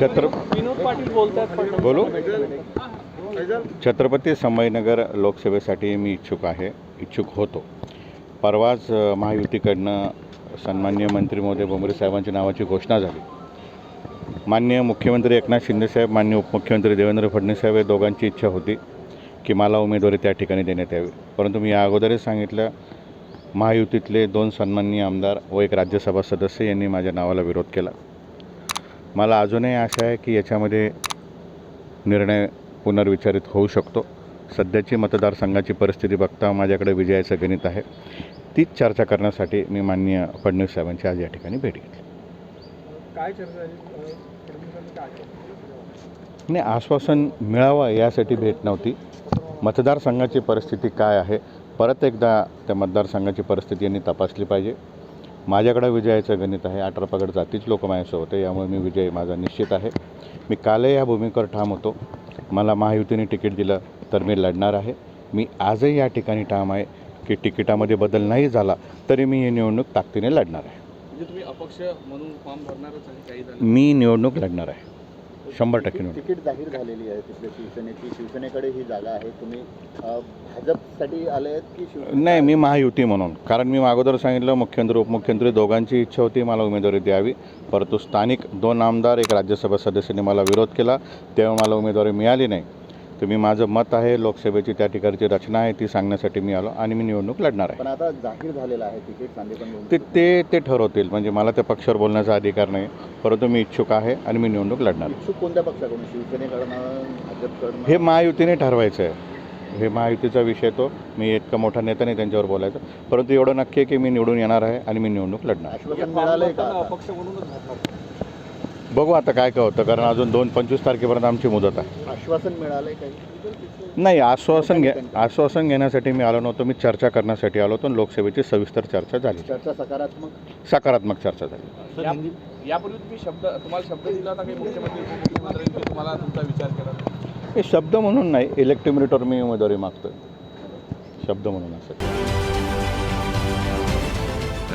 छत्र विनोद पाटील बोलतात पण बोलू? छत्रपती संभाजीनगर लोकसभेसाठी मी इच्छुक आहे इच्छुक होतो. परवाच महायुतीकडनं सन्मान्य मंत्री महोदय बोंबरे साहेबांच्या नावाची घोषणा झाली. मान्य मुख्यमंत्री एकनाथ शिंदेसाहेब मान्य उपमुख्यमंत्री देवेंद्र फडणवीस साहेब या दोघांची इच्छा होती की मला उमेदवारी त्या ठिकाणी देण्यात यावी. परंतु मी या अगोदरच सांगितलं महायुतीतले दोन सन्माननीय आमदार व एक राज्यसभा सदस्य यांनी माझ्या नावाला विरोध केला. मला अजूनही आशा आहे की याच्यामध्ये निर्णय पुनर्विचारित होऊ शकतो. सध्याची मतदारसंघाची परिस्थिती बघता माझ्याकडे विजयाचं गणित आहे. तीच चर्चा करण्यासाठी मी माननीय फडणवीस साहेबांची आज या ठिकाणी भेट घेतली. काय चर्चा? नाही आश्वासन मिळावं यासाठी भेट नव्हती. मतदारसंघाची परिस्थिती काय आहे? परत एकदा त्या मतदारसंघाची परिस्थिती यांनी तपासली पाहिजे. माझ्याकडे विजयाचं गणित आहे अठरा पगड जातीच लोक माझ्यासोबत आहे यामुळे मी विजय माझा निश्चित आहे. मी कालही या भूमिकेवर ठाम होतो. मला महायुतीने तिकीट दिलं तर मी लढणार आहे. मी आजही या ठिकाणी ठाम आहे की तिकिटामध्ये बदल नाही झाला तरी मी ही निवडणूक ताकदीने लढणार आहे. म्हणजे तुम्ही अपक्ष म्हणून फॉर्म भरणारच आहे मी निवडणूक लढणार आहे. शंभर टक्के तिकीट जाहीर झालेली आहे तिथल्या शिवसेनेची. शिवसेनेकडे ही जागा आहे. तुम्ही अ, भाजपसाठी आले आहेत की शिवसेना नाही मी महायुती म्हणून. कारण मी अगोदर सांगितलं मुख्यमंत्री उपमुख्यमंत्री दोघांची इच्छा होती मला उमेदवारी द्यावी. परंतु स्थानिक दोन आमदार एक राज्यसभा सदस्यांनी मला विरोध केला. तेव्हा मला उमेदवारी मिळाली नाही. तर मी माझं मत आहे लोकसभेची त्या ठिकाणची रचना आहे ती सांगण्यासाठी मी आलो आणि मी निवडणूक लढणार आहे. पण आता जाहीर झालेलं आहे तिकीट ते ते ते ठरवतील. म्हणजे मला त्या पक्षावर बोलण्याचा अधिकार नाही परंतु मी इच्छुक आहे आणि मी निवडणूक लढणार. आहे. इच्छुक कोणत्या पक्षाकडून? शिवसेनेकडनं भाजपकडनं? हे महायुतीने ठरवायचं आहे. हे महायुतीचा विषय तो. मी इतका मोठा नेता नाही त्यांच्यावर बोलायचं. परंतु एवढं नक्की आहे की मी निवडून येणार आहे आणि मी निवडणूक लढणार बघू आता काय काय होतं कारण अजून दोन पंचवीस तारखेपर्यंत आमची मुदत आहे. आश्वासन मिळालंय काही? नाही आश्वासन घे आश्वासन घेण्यासाठी मी आलो नव्हतो मी चर्चा करण्यासाठी आलो होतो आणि लोकसभेची सविस्तर चर्चा झाली. चर्चा सकारात्मक? सकारात्मक चर्चा झाली. या- यापूर्वी तुम्ही शब्द तुम्हाला शब्द दिला होता काही मुख्यमंत्री उपमुख्यमंत्र्यांनी तुम्हाला तुमचा विचार केला हे शब्द म्हणून नाही इलेक्ट्रिक मिनिटवर मी उमेदवारी मागतोय. शब्द म्हणून असं.